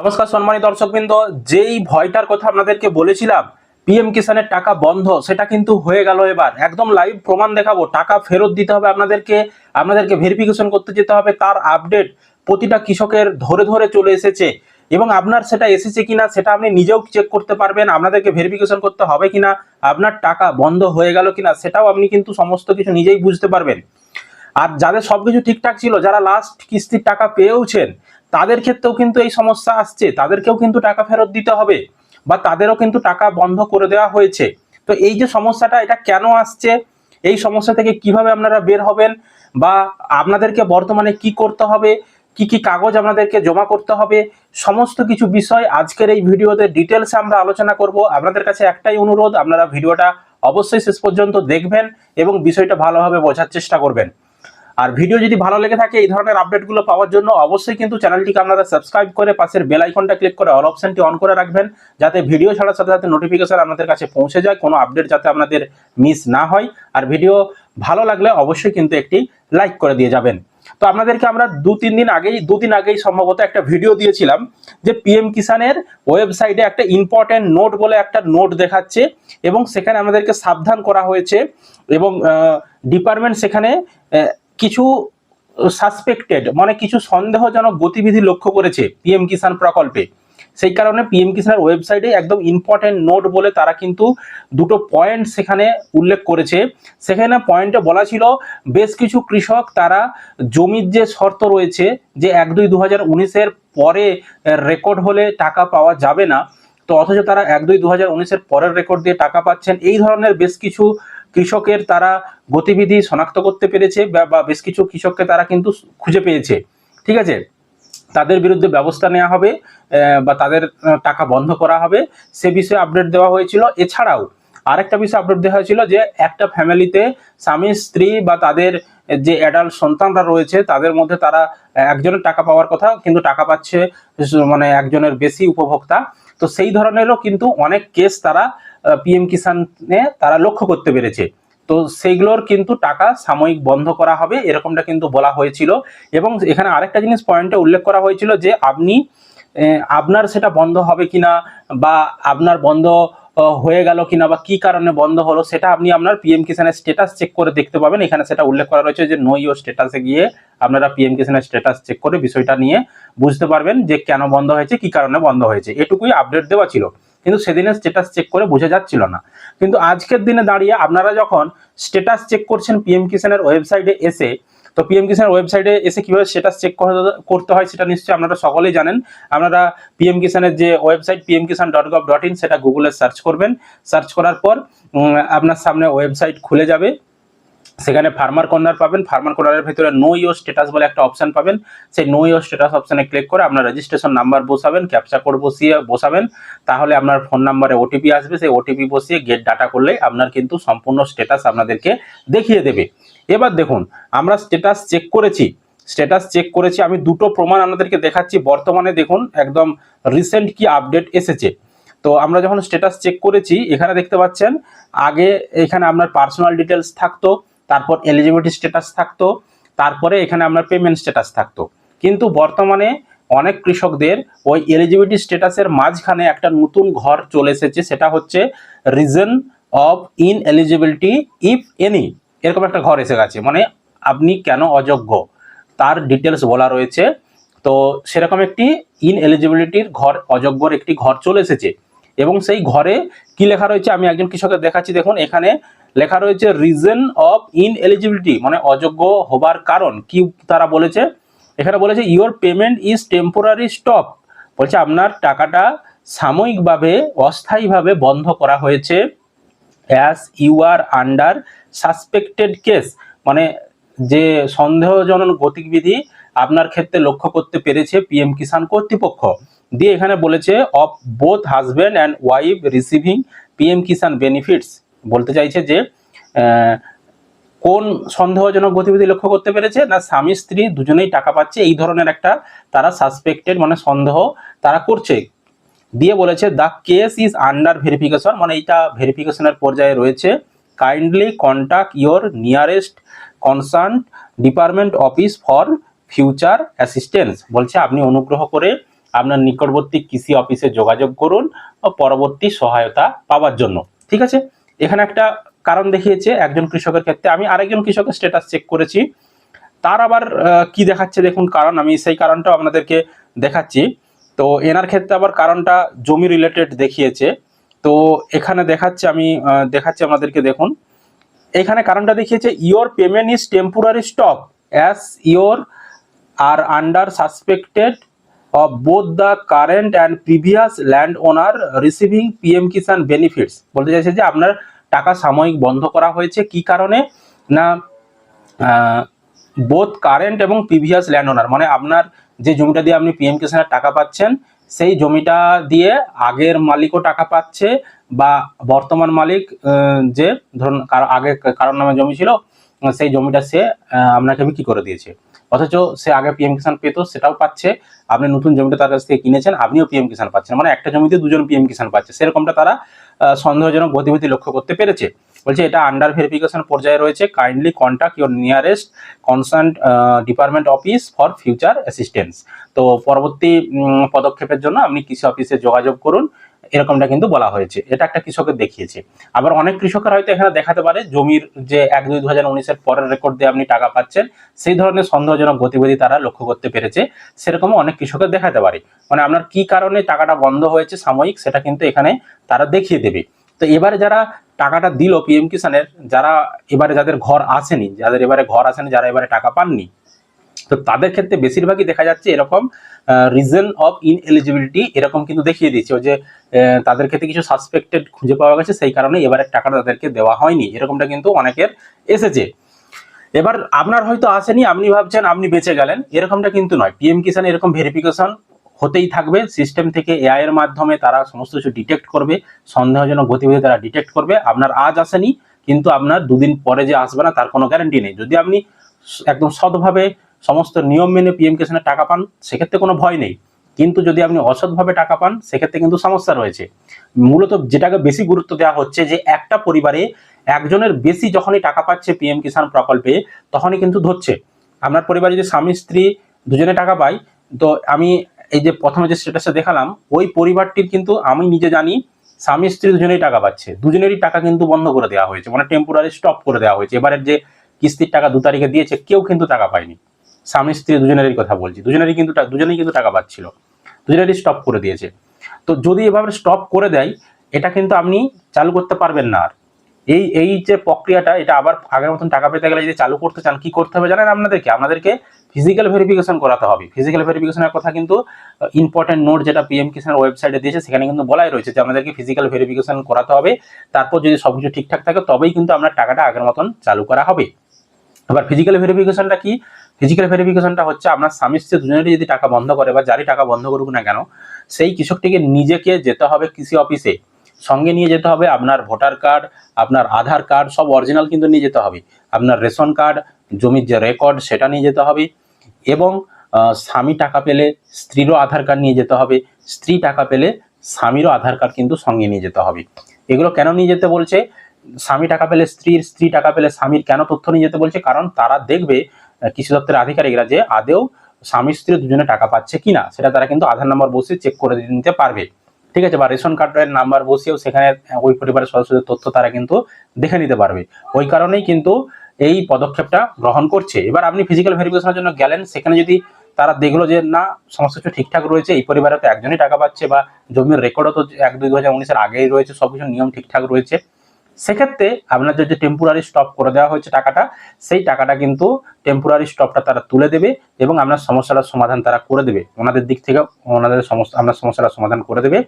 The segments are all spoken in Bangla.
নমস্কার সম্মানিত দর্শকবৃন্দ, যেই ভয়টার কথা আপনাদেরকে বলেছিলাম পিএম কিষানের টাকা বন্ধ, সেটা কিন্তু হয়ে গেল এবার। একদম লাইভ প্রমাণ দেখাবো, টাকা ফেরত দিতে হবে আপনাদেরকে আপনাদেরকে ভেরিফিকেশন করতে যেতে হবে, তার আপডেট প্রতিটা কৃষকের ধরে ধরে চলে এসেছে। এবং আপনার সেটা এসেছে কিনা, সেটা আপনি নিজেও চেক করতে পারবেন, আপনাদেরকে ভেরিফিকেশন করতে হবে কিনা, আপনার টাকা বন্ধ হয়ে গেল কিনা, সেটাও আপনি কিন্তু সমস্ত কিছু নিজেই বুঝতে পারবেন। আর যাদের সবকিছু ঠিকঠাক ছিল, যারা লাস্ট কিস্তির টাকা পেয়েওছেন তাদের ক্ষেত্রেও কিন্তু এই সমস্যা আসছে। তাদেরকেও কিন্তু টাকা ফেরত দিতে হবে বা তাদেরও কিন্তু টাকা বন্ধ করে দেওয়া হয়েছে। তো এই যে সমস্যাটা, এটা কেন আসছে? এই সমস্যা থেকে কীভাবে আপনারা বের হবেন? বা আপনাদেরকে বর্তমানে কি করতে হবে? কি কি কাগজ আপনাদেরকে জমা করতে হবে? সমস্ত কিছু বিষয় আজকের এই ভিডিওতে ডিটেলসে আমরা আলোচনা করব। আপনাদের কাছে একটাই অনুরোধ, আপনারা ভিডিওটা অবশ্যই শেষ পর্যন্ত দেখবেন এবং বিষয়টা ভালোভাবে বোঝার চেষ্টা করবেন। আর ভিডিও যদি ভালো লেগে থাকে, এই ধরনের আপডেটগুলো পাওয়ার জন্য অবশ্যই কিন্তু চ্যানেলটিকে আপনারা সাবস্ক্রাইব করে পাশের বেল আইকনটা ক্লিক করে অল অপশনটি অন করে রাখবেন, যাতে ভিডিও ছাড়ার সাথে সাথে নোটিফিকেশন আপনাদের কাছে পৌঁছে যায়, কোনো আপডেট যাতে আপনাদের মিস না হয়। আর ভিডিও ভালো লাগলে অবশ্যই কিন্তু একটি লাইক করে দিয়ে যাবেন। তো আপনাদেরকে আমরা দু তিন দিন আগেই দুদিন আগেই সম্ভবত একটা ভিডিও দিয়েছিলাম, যে পিএম কিষানের ওয়েবসাইটে একটা ইম্পর্টেন্ট নোট বলে একটা নোট দেখাচ্ছে এবং সেখানে আমাদেরকে সাবধান করা হয়েছে এবং ডিপার্টমেন্ট সেখানে কিছু সাসপেক্টেড মানে কিছু সন্দেহজনক গতিবিধি লক্ষ্য করেছে পিএম কিষাণ প্রকল্পে। সেই কারণে পিএম কিষাণের ওয়েবসাইটে একদম ইম্পর্টেন্ট নোট বলে তারা কিন্তু দুটো পয়েন্ট সেখানে উল্লেখ করেছে। সেখানে পয়েন্টে বলা ছিল, বেশ কিছু কৃষক তারা জমির যে শর্ত রয়েছে যে এক দুই দু হাজার উনিশের পরে রেকর্ড হলে টাকা পাওয়া যাবে না, তো অথচ তারা এক দুই দু হাজার উনিশের পরের রেকর্ড দিয়ে টাকা পাচ্ছেন। এই ধরনের বেশ কিছু কৃষকের তারা গতিবিধি শনাক্ত করতে পেরেছে বা বেশ কিছু কৃষককে তারা কিন্তু খুঁজে পেয়েছে, ঠিক আছে? তাদের বিরুদ্ধে ব্যবস্থা নেওয়া হবে বা তাদের টাকা বন্ধ করা হবে। সে বিষয়ে আপডেট দেওয়া হয়েছিল। এছাড়াও আরেকটা বিষয় আপডেট দেওয়া হয়েছিল যে, একটা ফ্যামিলিতে স্বামী, স্ত্রী বা তাদের যে অ্যাডাল্ট সন্তানরা রয়েছে, তাদের মধ্যে তারা একজনের টাকা পাওয়ার কথা, কিন্তু টাকা পাচ্ছে মানে একজনের বেশি উপভোক্তা। তো সেই ধরনেরও কিন্তু অনেক কেস তারা পিএম কিষানে তারা লক্ষ্য করতে পেরেছে। তো সেইগুলোর কিন্তু টাকা সাময়িক বন্ধ করা হবে, এরকমটা কিন্তু বলা হয়েছিল। এবং এখানে আরেকটা জিনিস পয়েন্টে উল্লেখ করা হয়েছিল যে আপনি আপনার সেটা বন্ধ হবে কিনা বা আপনার বন্ধ হয়ে গেল কিনা বা কি কারণে বন্ধ হলো সেটা আপনি আপনার পিএম কিষানের স্ট্যাটাস চেক করে দেখতে পাবেন। এখানে সেটা উল্লেখ করা রয়েছে যে নই ও স্ট্যাটাসে গিয়ে আপনারা পিএম কিষানের স্ট্যাটাস চেক করে বিষয়টা নিয়ে বুঝতে পারবেন যে কেন বন্ধ হয়েছে, কি কারণে বন্ধ হয়েছে। এটুকুই আপডেট দেওয়া ছিল। কিন্তু সেদিনের স্টেটাস চেক করে বোঝা যাচ্ছিল না। কিন্তু আজকের দিনে দাঁড়িয়ে আপনারা যখন স্টেটাস চেক করছেন পিএম কিষানের ওয়েবসাইটে এসে, তো পিএম কিষানের ওয়েবসাইটে এসে কীভাবে স্ট্যাটাস চেক করতে হয় সেটা নিশ্চয়ই আপনারা সকলেই জানেন। আপনারা পিএম কিষানের যে website PM Kisan dot gov dot in সেটা গুগলে সার্চ করবেন। সার্চ করার পর আপনার সামনে ওয়েবসাইট খুলে যাবে। সেখানে ফার্মার কর্নার পাবেন। ফার্মার কর্নারের ভিতরে নো ইও স্ট্যাটাস বলে একটা অপশন পাবেন। সেই নো ইও স্ট্যাটাস অপশনে ক্লিক করে আপনার রেজিস্ট্রেশন নাম্বার বসাবেন ক্যাপচা কোড বসিয়ে বসাবেন। তাহলে আপনার ফোন নাম্বারে ওটিপি আসবে। সেই ওটিপি বসিয়ে গেট ডাটা করলেই আপনার কিন্তু সম্পূর্ণ স্ট্যাটাস আপনাদেরকে দেখিয়ে দেবে। এবার দেখুন, আমরা স্ট্যাটাস চেক করেছি। স্ট্যাটাস চেক করেছি। আমি দুটো প্রমাণ আপনাদেরকে দেখাচ্ছি। বর্তমানে দেখুন, একদম রিসেন্ট কি আপডেট এসেছে। তো আমরা যখন স্ট্যাটাস চেক করেছি, এখানে দেখতে পাচ্ছেন, আগে এখানে আপনার পার্সোনাল ডিটেলস থাকতো। তারপর এলিজিবিলিটি স্ট্যাটাস থাকতো, তারপরে এখানে আপনার পেমেন্ট স্ট্যাটাস থাকতো। কিন্তু বর্তমানে অনেক কৃষকদের ওই এলিজিবিলিটি স্ট্যাটাসের মাঝখানে একটা নতুন ঘর চলে এসেছে, সেটা হচ্ছে reason of ineligibility if any এরকম একটা ঘর এসে গেছে মানে আপনি কেন অযোগ্য? তার ডিটেলস বলা রয়েছে। তো সেরকম একটি ইন এলিজিবিলিটির ঘর, অযোগ্যর একটি ঘর চলে এসেছে। এবং সেই ঘরে কি লেখা রয়েছে? আমি একজন কৃষকের দেখাচ্ছি, দেখুন, এখানে লেখা রয়েছে রিজন অফ ইন এলিজিবিলিটি মানে অযোগ্য হবার কারণ। কি তারা বলেছে? এখানে বলেছে your payment is temporary stop বলছে, আপনার টাকাটা সাময়িকভাবে, অস্থায়ীভাবে বন্ধ করা হয়েছে as you are under suspected case মানে যে সন্দেহজনক গতিবিধি আপনার ক্ষেত্রে লক্ষ্য করতে পেরেছে পিএম কিষাণ কর্তৃপক্ষ। দিয়ে এখানে বলেছে of both husband and wife receiving PM Kisan benefits বলতে চাইছে যে কোন সন্দেহজনক গতিবিধি লক্ষ্য করতে পেরেছে? না, স্বামী, স্ত্রী দুজনেই টাকা পাচ্ছে? এই ধরনের একটা তারা সাসপেক্টেড মানে সন্দেহ তারা করছে। দিয়ে বলেছে the case is under verification মানে এটা ভেরিফিকেশনের পর্যায়ে রয়েছে। Kindly contact your nearest concern department office for future assistance বলছে, আপনি অনুগ্রহ করে আপনার নিকটবর্তী কৃষি অফিসে যোগাযোগ করুন পরবর্তী সহায়তা পাওয়ার জন্য। ঠিক আছে? এখানে একটা কারণ দেখিয়েছে একজন কৃষকের ক্ষেত্রে। আমি আরেকজন কৃষকের স্ট্যাটাস চেক করেছি। তার আবার কি দেখাচ্ছে দেখুন কারণ, আমি সেই কারণটাও আপনাদেরকে দেখাচ্ছি। তো এনার ক্ষেত্রে আবার কারণটা জমি রিলেটেড দেখিয়েছে। তো এখানে দেখাচ্ছে আমি দেখাচ্ছি আপনাদেরকে দেখুন। এখানে কারণটা দেখিয়েছে your payment is temporary stop as your are under suspected of both the current and previous land owner receiving PM Kisan benefits বলতে চাইছে যে আপনার টাকা সাময়িক বন্ধ করা হয়েছে, কি কারণে? না বোথ কারেন্ট এবং প্রিভিয়াস ল্যান্ড ওনার মানে আপনার যে জমিটা দিয়ে আপনি পিএম কিষাণের টাকা পাচ্ছেন, সেই জমিটা দিয়ে আগের মালিকও টাকা পাচ্ছে বা বর্তমান মালিক যে ধরুন আগে কারোর নামে জমি ছিল, সেই জমিটা সে আপনাকে বিক্রি করে দিয়েছে। অথচ সে আগে পিএম কিষাণ পেত, সেটাও পাচ্ছে। আপনি নতুন জমিটা তার কাছ থেকে কিনেছেন, আপনিও পিএম কিষাণ পাচ্ছেন। মানে একটা জমিতে দুজন পিএম কিষাণ পাচ্ছে। সেরকমটা তারা সন্দেহজনক গতিবিধি লক্ষ্য করতে পেরেছে। বলছে, এটা আন্ডার ভেরিফিকেশন পর্যায়ে রয়েছে। Kindly contact your nearest concern department office for future assistance তো পরবর্তী পদক্ষেপের জন্য আপনি কৃষি অফিসে যোগাযোগ করুন। এরকমটা কিন্তু বলা হয়েছে। এটা একটা কৃষকের দেখিয়েছে। আবার অনেক কৃষকের হয়তো এখানে দেখাতে পারে, জমির যে এক দুই দু উনিশের পরের রেকর্ড দিয়ে আপনি টাকা পাচ্ছেন, সেই ধরনের সন্দেহজনক গতিবিধি তারা লক্ষ্য করতে পেরেছে। সেরকমও অনেক কৃষকের দেখাতে পারে। মানে আপনার কি কারণে টাকাটা বন্ধ হয়েছে সাময়িক, সেটা কিন্তু এখানে তারা দেখিয়ে দেবে। তো এবারে যারা টাকাটা দিল, পিএম কিষানের, যারা এবারে যাদের ঘর আসেনি, যাদের এবারে ঘর আসেনি, যারা এবারে টাকা পাননি তো তাদের ক্ষেত্রে বেশিরভাগই দেখা যাচ্ছে এরকম রিজন অফ ইনএলিজিবিলিটি এরকম কিন্তু দেখিয়ে ওই যে তাদের ক্ষেত্রে কিছু সাসপেক্টেড খুঁজে পাওয়া গেছে, সেই কারণে এবারে টাকাটা তাদেরকে দেওয়া হয়নি। এরকমটা কিন্তু অনেকের এসেছে। এবার আপনার হয়তো আসেনি, আপনি ভাবছেন আপনি বেঁচে গেলেন। এরকমটা কিন্তু নয়। পিএম কিষান এরকম ভেরিফিকেশন হতেই থাকবে। সিস্টেম থেকে এআই এর মাধ্যমে তারা সমস্ত কিছু ডিটেক্ট করবে। সন্দেহজনক গতিবিধি তারা ডিটেক্ট করবে। আপনার আজ আসেনি, কিন্তু আপনার দুদিন পরে যে আসবে না, তার কোনো গ্যারান্টি নেই। যদি আপনি একদম সৎভাবে সমস্ত নিয়ম মেনে পিএম কিষানের টাকা পান, সেক্ষেত্রে কোনো ভয় নেই। কিন্তু যদি আপনি অসৎভাবে টাকা পান, সেক্ষেত্রে কিন্তু সমস্যা রয়েছে। মূলত যেটাকে বেশি গুরুত্ব দেওয়া হচ্ছে যে, একটা পরিবারে একজনের বেশি যখনই টাকা পাচ্ছে পিএম কিষাণ প্রকল্পে, তখনই কিন্তু ধরছে। আপনার পরিবারে যদি স্বামী, স্ত্রী দুজনে টাকা পায়, তো আমি এই যে প্রথমে যে স্ট্যাটাসে দেখালাম, ওই পরিবারটির কিন্তু আমি নিজে জানি, স্বামী, স্ত্রী দুজনেই টাকা পাচ্ছে। দুজনেরই টাকা কিন্তু বন্ধ করে দেওয়া হয়েছে মানে টেম্পোরারি স্টপ করে দেওয়া হয়েছে। এবারের যে কিস্তির টাকা দু তারিখে দিয়েছে, কেউ কিন্তু টাকা পায়নি। স্বামী স্ত্রী দুজনেরই কথা বলছি। দুজনেরই কিন্তু দুজনেই কিন্তু টাকা পাচ্ছিল। দুজনেরই স্টপ করে দিয়েছে। তো যদি এভাবে স্টপ করে দেয়, এটা কিন্তু আপনি চালু করতে পারবেন না আর। এই এই যে প্রক্রিয়াটা, এটা আবার আগের মতন টাকা পেতে গেলে যদি চালু করতে চান, কি করতে হবে জানেন আপনাদেরকে? আপনাদেরকে ফিজিক্যাল ভেরিফিকেশন করাতে হবে। ফিজিক্যাল ভেরিফিকেশনের কথা কিন্তু ইম্পর্টেন্ট নোট যেটা পিএম কিষানের ওয়েবসাইটে দিয়েছে, সেখানে কিন্তু বলাই রয়েছে যে আমাদেরকে ফিজিক্যাল ভেরিফিকেশন করাতে হবে। তারপর যদি সবকিছু ঠিকঠাক থাকে, তবেই কিন্তু আপনার টাকাটা আগের মতন চালু করা হবে। এবার ফিজিক্যাল ভেরিফিকেশনটা কি? ফিজিক্যাল ভেরিফিকেশনটা হচ্ছে আপনার স্বামী স্ত্রী দুজনেরই যদি টাকা বন্ধ করে বা যারই টাকা বন্ধ করুক না কেন, সেই কৃষকটিকে নিজেকে যেতে হবে কৃষি অফিসে। সঙ্গে নিয়ে যেতে হবে আপনার ভোটার কার্ড, আপনার আধার কার্ড, সব অরিজিনাল কিন্তু নিয়ে যেতে হবে। আপনার রেশন কার্ড, জমির যে রেকর্ড সেটা নিয়ে যেতে হবে এবং স্বামী টাকা পেলে স্ত্রীরও আধার কার্ড নিয়ে যেতে হবে। স্ত্রী টাকা পেলে স্বামীরও আধার কার্ড কিন্তু সঙ্গে নিয়ে যেতে হবে। এগুলো কেন নিয়ে যেতে বলছে? স্বামী টাকা পেলে স্ত্রীর, স্ত্রী টাকা পেলে স্বামীর কেন তথ্য নিয়ে যেতে বলছে? কারণ তারা দেখবে কৃষি দপ্তরের আধিকারিকরা যে আদেও স্বামী স্ত্রী দুজনে টাকা পাচ্ছে কিনা, সেটা তারা কিন্তু আধার নাম্বার বসিয়ে চেক করে নিতে পারবে। ঠিক আছে? বা রেশন কার্ডের নাম্বার বসিয়েও সেখানে ওই পরিবারের সদস্যদের তথ্য তারা কিন্তু দেখে নিতে পারবে। ওই কারণেই কিন্তু এই পদক্ষেপটা গ্রহণ করছে। এবার আপনি ফিজিক্যাল ভেরিফিকেশনের জন্য গেলেন, সেখানে যদি তারা দেখল যে, না, সমস্ত কিছু ঠিকঠাক রয়েছে, এই পরিবারে তো একজনই টাকা পাচ্ছে বা জমির রেকর্ডও তো এক দুই দু হাজার উনিশের আগেই রয়েছে সব কিছু নিয়ম ঠিকঠাক রয়েছে। সেক্ষেত্রে আপনার যে টেম্পোরারি স্টপ করে দেওয়া হয়েছে টাকাটা, সেই টাকাটা কিন্তু টেম্পোরারি স্টপটা তারা তুলে দেবে এবং আপনার সমস্যাটার সমাধান তারা করে দেবে। ওনাদের দিক থেকে ওনাদের সমস্যা, আপনার সমস্যাটার সমাধান করে দেবে।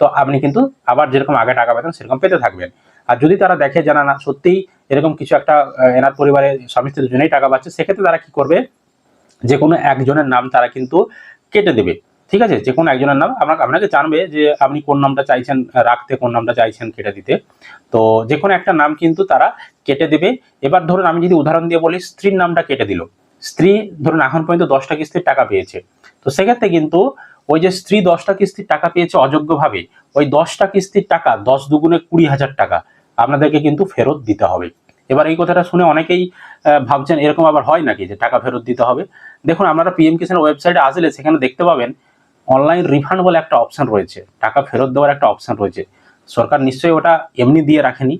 তো আপনি কিন্তু আবার যেরকম আগে টাকা পেতেন সেরকম পেতে থাকবেন। আর যদি তারা দেখে জানা না সত্যিই এরকম কিছু একটা এনার পরিবারে স্বামী স্ত্রী দুজনেই টাকা পাচ্ছে, সেক্ষেত্রে তারা কি করবে? যে কোনো একজনের নাম তারা কিন্তু কেটে দেবে। ঠিক আছে? যে কোনো একজনের নাম আপনাকে আপনাকে জানবে যে আপনি কোন নামটা চাইছেন, রাখতে কোন নামটা চাইছেন কেটে দিতে। তো যে কোনো একটা নাম কিন্তু তারা কেটে দেবে। এবার ধরুন আমি যদি উদাহরণ দিয়ে বলি, স্ত্রীর নামটা কেটে দিল। স্ত্রী ধরুন এখন পর্যন্ত দশটা কিস্তির টাকা পেয়েছে। তো সেক্ষেত্রে কিন্তু ওই যে স্ত্রী দশটা কিস্তির টাকা পেয়েছে অযোগ্যভাবে, ওই দশটা কিস্তির টাকা দশ দুগুণে কুড়ি হাজার টাকা আপনাদেরকে কিন্তু ফেরত দিতে হবে। এবার এই কথাটা শুনে অনেকেই ভাবছেন এরকম আবার হয় নাকি যে টাকা ফেরত দিতে হবে? দেখুন, আপনারা পিএম কিষানের ওয়েবসাইটে আসলে সেখানে দেখতে পাবেন অনলাইন রিফান্ড বলে একটা অপশন রয়েছে, টাকা ফেরত দেওয়ার একটা অপশন রয়েছে। সরকার নিশ্চয়ই ওটা এমনি দিয়ে রাখেনি।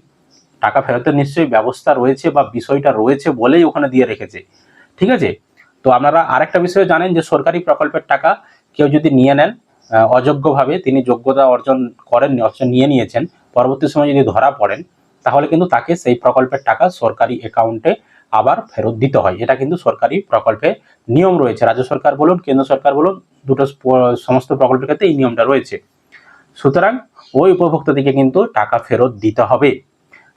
টাকা ফেরতের নিশ্চয়ই ব্যবস্থা রয়েছে বা বিষয়টা রয়েছে বলেই ওখানে দিয়ে রেখেছে। ঠিক আছে? তো আপনারা আরেকটা বিষয় জানেন যে সরকারি প্রকল্পের টাকা কেউ যদি নিয়ে নেন অযোগ্যভাবে তিনি যোগ্যতা অর্জন করেন, অর্জন নিয়ে নিয়েছেন, পরবর্তী সময় যদি ধরা পড়েন, তাহলে কিন্তু তাকে সেই প্রকল্পের টাকা সরকারি অ্যাকাউন্টে আবার ফেরত দিতে হয়। এটা কিন্তু সরকারি প্রকল্পে নিয়ম রয়েছে। রাজ্য সরকার বলুন, কেন্দ্র সরকার বলুন, দুটো সমস্ত প্রকল্পের ক্ষেত্রে এই নিয়মটা রয়েছে। সুতরাং ওই উপভোক্তাদিকে কিন্তু টাকা ফেরত দিতে হবে।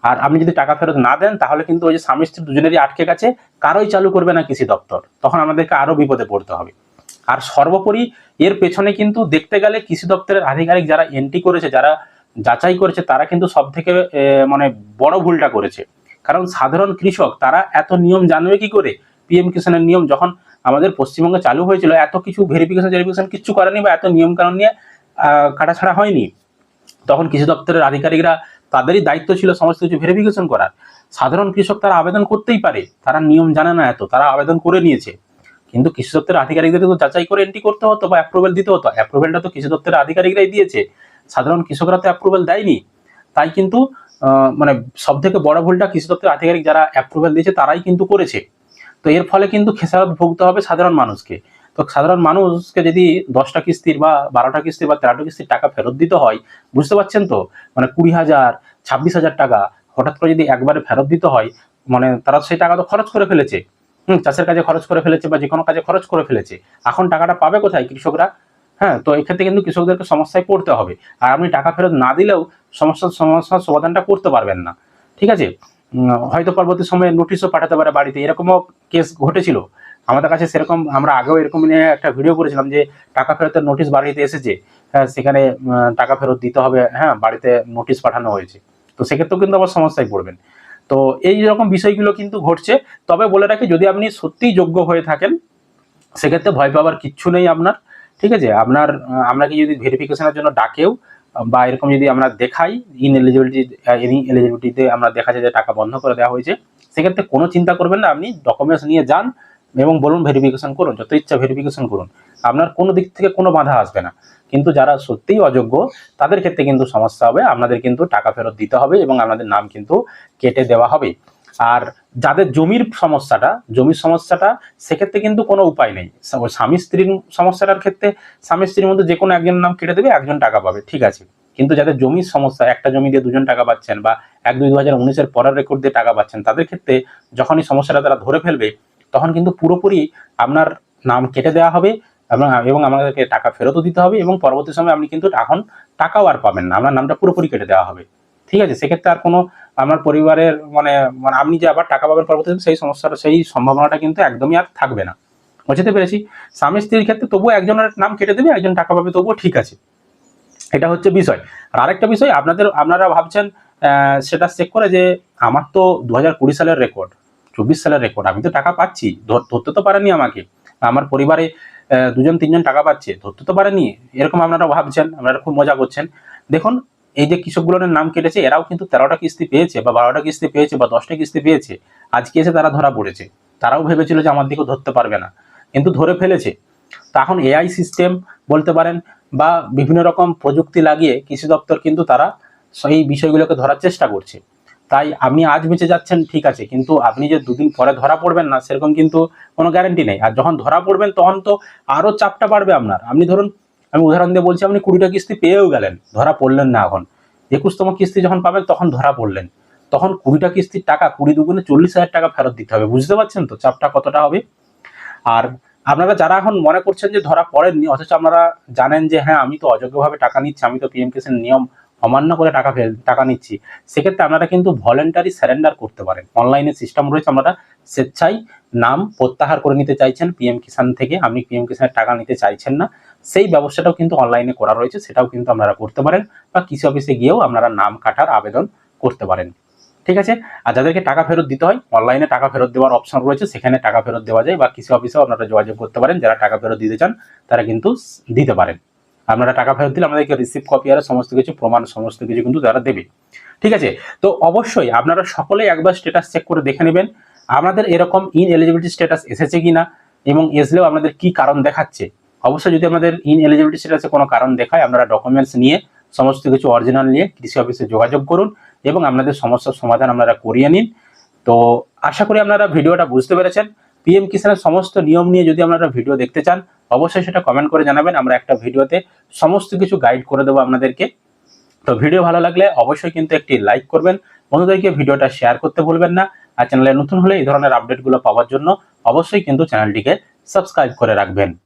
আর আপনি যদি টাকা ফেরত না দেন, তাহলে কিন্তু ওই যে স্বামী স্ত্রী দুজনেরই আটকে গেছে, কারোই চালু করবে না কৃষি দপ্তর। তখন আমাদেরকে আরও বিপদে পড়তে হবে। আর সর্বোপরি এর পেছনে কিন্তু দেখতে গেলে কৃষি দপ্তরের আধিকারিক যারা এন্ট্রি করেছে, যারা যাচাই করেছে, তারা কিন্তু সব থেকে মানে বড় ভুলটা করেছে। কারণ সাধারণ কৃষক, তারা এত নিয়ম জানবে কি করে? পিএম কিষানের নিয়ম যখন আমাদের পশ্চিমবঙ্গে চালু হয়েছিল, এত কিছু ভেরিফিকেশন ভেরিফিকেশন কিছু করেনি বা এত নিয়ম কানুন নিয়ে কাটাছাড়া হয়নি, তখন কৃষি দপ্তরের আধিকারিকরা তাদেরই দায়িত্ব ছিল সমস্ত কিছু ভেরিফিকেশন করার। সাধারণ কৃষক তারা আবেদন করতেই পারে, তারা নিয়ম জানে না এত, তারা আবেদন করে নিয়েছে। কিন্তু কৃষি দপ্তরের আধিকারিকদের তো যাচাই করে এন্ট্রি করতে হতো বা অ্যাপ্রুভেল দিতে হতো অ্যাপ্রুভেলটা তো কৃষি দপ্তরের আধিকারিকরাই দিয়েছে। সাধারণ কৃষকরা তো অ্যাপ্রুভেল দেয়নি। তাই কিন্তু মানে সব থেকে বড় ভুলটা কৃষি দপ্তরের আধিকারিক যারা অ্যাপ্রুভেল দিয়েছে তারাই কিন্তু করেছে। তো এর ফলে কিন্তু খেসারত ভুগতে হবে সাধারণ মানুষকে। তো সাধারণ মানুষকে যদি দশটা কিস্তির বা বারোটা কিস্তির বা তেরোটা কিস্তির টাকা ফেরত দিতে হয়, বুঝতে পারছেন তো? মানে কুড়ি হাজার, ছাব্বিশ হাজার টাকা হঠাৎ করে যদি একবারে ফেরত দিতে হয় মানে তারা সেই টাকা তো খরচ করে ফেলেছে। হুম, চাষের কাজে খরচ করে ফেলেছে বা যে কোনো কাজে খরচ করে ফেলেছে। এখন টাকাটা পাবে কোথায় কৃষকরা? হ্যাঁ তো এক্ষেত্রে কিন্তু কৃষকদেরকে সমস্যায় পড়তে হবে। আর আপনি টাকা ফেরত না দিলেও সমস্যার সমস্যার সমাধানটা করতে পারবেন না। ঠিক আছে? হয়তো পরবর্তী সময়ে নোটিশও পাঠাতে পারে বাড়িতে। এরকমও কেস ঘটেছিল। আমাদের কাছে সেরকম, আমরা আগেও এরকম নিয়ে একটা ভিডিও করেছিলাম যে, টাকা ফেরতের নোটিশ বাড়িতে এসেছে। হ্যাঁ সেখানে টাকা ফেরত দিতে হবে। হ্যাঁ বাড়িতে নোটিশ পাঠানো হয়েছে। তো সেক্ষেত্রেও কিন্তু আবার সমস্যায় পড়বেন। তো এই রকম বিষয়গুলো কিন্তু ঘটছে। তবে বলে রাখি, যদি আপনি সত্যিই যোগ্য হয়ে থাকেন, সেক্ষেত্রে ভয় পাওয়ার কিচ্ছু নেই আপনার। ঠিক আছে? আপনার আপনাকে যদি ভেরিফিকেশনের জন্য ডাকেও বা এরকম যদি আমরা দেখাই ইন এলিজিবিলিটি ইন এলিজিবিলিটিতে আমরা দেখা যায় যে টাকা বন্ধ করে দেওয়া হয়েছে, সেক্ষেত্রে কোনো চিন্তা করবেন না, আপনি ডকুমেন্টস নিয়ে যান এবং বলুন ভেরিফিকেশন করুন, যত ইচ্ছা ভেরিফিকেশন করুন। আপনার কোনো দিক থেকে কোনো বাধা আসবে না। কিন্তু যারা সত্যিই অযোগ্য, তাদের ক্ষেত্রে কিন্তু সমস্যা হবে, আপনাদের কিন্তু টাকা ফেরত দিতে হবে এবং আপনাদের নাম কিন্তু কেটে দেওয়া হবে। আর যাদের জমির সমস্যাটা জমির সমস্যাটা, সেক্ষেত্রে কিন্তু কোনো উপায় নেই। স্বামী স্ত্রীর সমস্যাটার ক্ষেত্রে স্বামী স্ত্রীর মধ্যে যে কোনো একজনের নাম কেটে দেবে, একজন টাকা পাবে, ঠিক আছে। কিন্তু যাদের জমির সমস্যা, একটা জমি দিয়ে দুজন টাকা পাচ্ছেন বা এক দুই দু হাজার উনিশের পরের রেকর্ড দিয়ে টাকা পাচ্ছেন, তাদের ক্ষেত্রে যখনই সমস্যাটা তারা ধরে ফেলবে, তখন কিন্তু পুরোপুরি আপনার নাম কেটে দেওয়া হবে এবং এবং আমাদেরকে টাকা ফেরতও দিতে হবে এবং পরবর্তী সময় আপনি কিন্তু এখন টাকাও আর পাবেন না, আপনার নামটা পুরোপুরি কেটে দেওয়া হবে। ঠিক আছে? সেক্ষেত্রে আর কোনো আমার পরিবারের মানে মানে আপনি যে আবার টাকা পাবেন পরবর্তীতে, সেই সমস্যাটা, সেই সম্ভাবনাটা কিন্তু একদমই আর থাকবে না। বুঝতে পেরেছি? স্বামী স্ত্রীর ক্ষেত্রে তবুও একজনের নাম কেটে দেবে, একজন টাকা পাবে, তবুও ঠিক আছে। এটা হচ্ছে বিষয়। আর আরেকটা বিষয়, আপনাদের, আপনারা ভাবছেন সেটা চেক করে যে আমার তো দু হাজার কুড়ি সালের রেকর্ড চব্বিশ সালের রেকর্ড আমি তো টাকা পাচ্ছি, ধর- ধরতে তো পারেনি আমাকে। আমার পরিবারে দুজন তিনজন টাকা পাচ্ছে, ধরতে তো পারেনি, এরকম আপনারা ভাবছেন, আপনারা খুব মজা করছেন। দেখুন এই যে কৃষকগুলোর নাম কেটেছে, এরাও কিন্তু তেরোটা কিস্তি পেয়েছে বা বারোটা কিস্তি পেয়েছে বা দশটা কিস্তি পেয়েছে। আজকে এসে তারা ধরা পড়েছে। তারাও ভেবেছিল যে আমার দিকেও ধরতে পারবে না। কিন্তু ধরে ফেলেছে। তখন এআই সিস্টেম বলতে পারেন বা বিভিন্ন রকম প্রযুক্তি লাগিয়ে কৃষি দপ্তর কিন্তু তারা সেই বিষয়গুলোকে ধরার চেষ্টা করছে। তাই আপনি আজ বেঁচে যাচ্ছেন, ঠিক আছে। কিন্তু আপনি যে দুদিন পরে ধরা পড়বেন না, সেরকম কিন্তু কোনো গ্যারান্টি নেই। আর যখন ধরা পড়বেন, তখন তো আরও চাপটা বাড়বে আপনার। আপনি ধরুন আমি উদাহরণ দিয়ে বলছি, আপনি কুড়িটা কিস্তি পেয়েও গেলেন, ধরা পড়লেন না এখন। একুশতম কিস্তি যখন পাবেন, তখন ধরা পড়লেন। তখন কুড়িটা কিস্তির টাকা কুড়ি দুগুণে চল্লিশ হাজার টাকা ফেরত দিতে হবে। বুঝতে পারছেন তো চাপটা কতটা হবে? আর আপনারা যারা এখন মনে করছেন যে ধরা পড়েননি, অথচ আপনারা জানেন যে হ্যাঁ আমি তো অযোগ্যভাবে টাকা নিচ্ছি, আমি তো পিএম কেসের নিয়ম অমান্য করে টাকা ফেল, টাকা নিচ্ছি। সেক্ষেত্রে আপনারা কিন্তু ভলেন্টারি স্যারেন্ডার করতে পারেন। অনলাইনে সিস্টেম রয়েছে, আপনারা স্বেচ্ছায় নাম প্রত্যাহার করে নিতে চাইছেন পিএম কিষাণ থেকে। আপনি পিএম কিষাণের টাকা নিতে চাইছেন না। সেই ব্যবস্থাটাও কিন্তু অনলাইনে করা রয়েছে, সেটাও কিন্তু আপনারা করতে পারেন বা কৃষি অফিসে গিয়েও আপনারা নাম কাটার আবেদন করতে পারেন। ঠিক আছে? আর যাদেরকে টাকা ফেরত দিতে হয় অনলাইনে টাকা ফেরত দেওয়ার অপশন রয়েছে, সেখানে টাকা ফেরত দেওয়া যায় বা কৃষি অফিসেও আপনারা যোগাযোগ করতে পারেন, যারা টাকা ফেরত দিতে চান, তারা কিন্তু দিতে পারেন। আপনারা টাকা ফেরত দিলে আমাদেরকে রিসিভ কপি আর সমস্ত কিছু, প্রমাণ সমস্ত কিছু কিন্তু তারা দেবে। ঠিক আছে? তো অবশ্যই আপনারা সকলেই একবার স্ট্যাটাস চেক করে দেখে নেবেন আপনাদের এরকম ইন এলিজিবিলিটি স্ট্যাটাস এসেছে কিনা এবং এসলেও আপনাদের কি কারণ দেখাচ্ছে। অবশ্যই যদি আমাদের ইন এলিজিবিলিটি স্ট্যাটাসে কোনো কারণ দেখায়, আপনারা ডকুমেন্টস নিয়ে, সমস্ত কিছু অরিজিনাল নিয়ে কৃষি অফিসে যোগাযোগ করুন এবং আপনাদের সমস্যার সমাধান আপনারা করিয়ে নিন। তো আশা করি আপনারা ভিডিওটা বুঝতে পেরেছেন। পিএম কিষানের সমস্ত নিয়ম নিয়ে যদি আপনারা ভিডিও দেখতে চান, অবশ্যই সেটা কমেন্ট করে জানাবেন। আমরা একটা ভিডিওতে সমস্ত কিছু গাইড করে দেবো আপনাদেরকে। তো ভিডিও ভালো লাগলে অবশ্যই কিন্তু একটি লাইক করবেন। বন্ধুদেরকে ভিডিওটা শেয়ার করতে ভুলবেন না। আর চ্যানেলে নতুন হলে এই ধরনের আপডেটগুলো পাওয়ার জন্য অবশ্যই কিন্তু চ্যানেলটিকে সাবস্ক্রাইব করে রাখবেন।